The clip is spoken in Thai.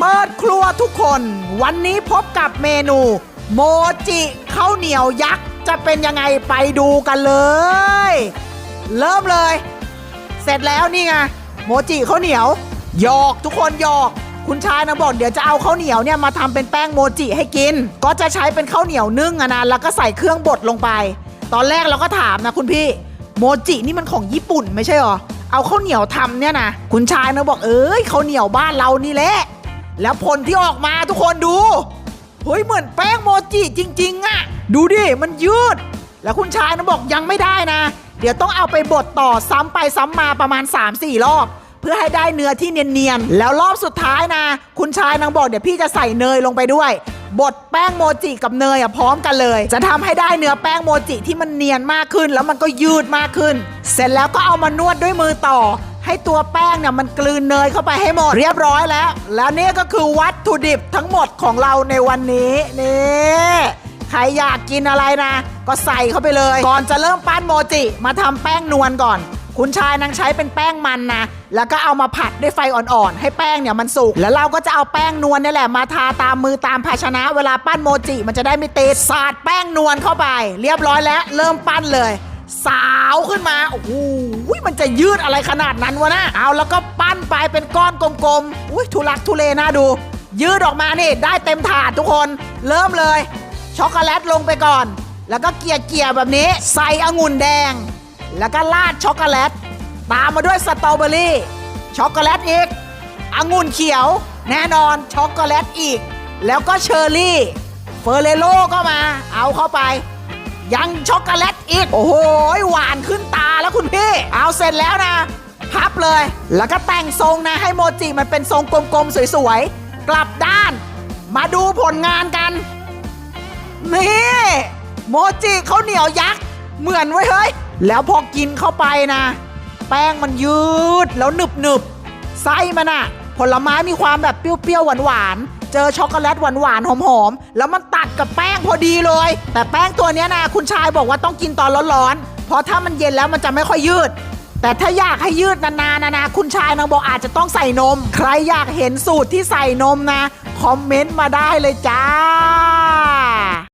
เปิดครัวทุกคน วันนี้พบกับเมนู โมจิข้าวเหนียวยักษ์ จะเป็นยังไงไปดูกันเลย เริ่มเลย เสร็จแล้วนี่ไงโมจิข้าวเหนียวหยอกทุกคนหยอกคุณชายนะบอกเดี๋ยวจะเอาข้าวเหนียวเนี่ยมาทำเป็นแป้งโมจิให้กิน ก็จะใช้เป็นข้าวเหนียวนึ่งอะนะแล้วก็ใส่เครื่องบดลงไป ตอนแรกเราก็ถามนะคุณพี่โมจินี่มันของญี่ปุ่นไม่ใช่หรอเอาข้าวเหนียวทำเนี่ยนะคุณชายนะบอกเอ้ยข้าวเหนียวบ้านเรานี่แหละ แล้วผลที่ออกมาทุกคนดู เฮ้ยเหมือนแป้งโมจิจริง ๆอะดูดิ มันยืด แล้วคุณชายนะบอกยังไม่ได้นะ เดี๋ยวต้องเอาไปบดต่อซ้ำไปซ้ำมาประมาณ 3-4 รอบ เพื่อให้ได้เนื้อที่เนียนๆ แล้วรอบสุดท้ายนะ คุณชายนางบอกเดี๋ยวพี่จะใส่เนยลงไปด้วยบดแป้งโมจิกับเนยอะพร้อมกันเลย จะทำให้ได้เนื้อแป้งโมจิที่มันเนียนมากขึ้น แล้วมันก็ยืดมากขึ้น เสร็จแล้วก็เอามานวดด้วยมือต่อ ให้ตัวแป้งเนี่ยมันกลืนเนยเข้าไปให้หมดเรียบร้อยแล้ว แล้วนี่ก็คือวัตถุดิบทั้งหมดของเราในวันนี้นี่ใครอยากกินอะไรนะ ก็ใส่เข้าไปเลย ก่อนจะเริ่มปั้นโมจิ มาทำแป้งนวลก่อน คุณชายนางใช้เป็นแป้งมันนะ แล้วก็เอามาผัดด้วยไฟอ่อนๆ ให้แป้งเนี่ยมันสุก แล้วเราก็จะเอาแป้งนวลนี่แหละมาทาตามมือตามภาชนะ เวลาปั้นโมจิ มันจะได้ไม่ติดสาดแป้งนวลเข้าไป เรียบร้อยแล้ว เริ่มปั้นเลยสาว ขึ้นมา โอ้โหมันจะยืดอะไรขนาดนั้นวะนะเอาแล้วก็ปั้นไปเป็นก้อนกลมๆ อุ้ยทุลักทุเลน่าดู ยืดออกมานี่ได้เต็มถาดทุกคน เริ่มเลย ช็อกโกแลตลงไปก่อน แล้วก็เกลี่ยเกียแบบนี้ ใส่องุ่นแดง แล้วก็ราดช็อกโกแลต ตามมาด้วยสตรอเบอรี่ ช็อกโกแลตอีกองุ่นเขียว แน่นอนช็อกโกแลตอีก แล้วก็เชอร์รี่ เฟอร์เรโลก็มา เอาเข้าไป ยังช็อกโกแลตอีก โอ้โห หวานขึ้นตาแล้วคุณพี่ เอาเสร็จแล้วนะ พับเลย แล้วก็แต่งทรงนะให้โมจิมันเป็นทรงกลมๆ สวยๆ กลับด้าน มาดูผลงานกัน นี่โมจิเขาเหนียวยักษ์ เหมือนไว้เฮ้ย แล้วพอกินเข้าไปนะ แป้งมันยืดแล้วหนึบหนึบไส้มันอะผลไม้มีความแบบเปรี้ยวๆหวานๆ เจอช็อกโกแลตหวานๆหอมๆแล้วมันตัดกับแป้งพอดีเลย แต่แป้งตัวเนี้ยนะคุณชายบอกว่าต้องกินตอนร้อนๆเพราะถ้ามันเย็นแล้วมันจะไม่ค่อยยืด แต่ถ้าอยากให้ยืดนานๆนะนะคุณชายนางบอกอาจจะต้องใส่นม ใครอยากเห็นสูตรที่ใส่นมนะ คอมเมนต์มาได้เลยจ้า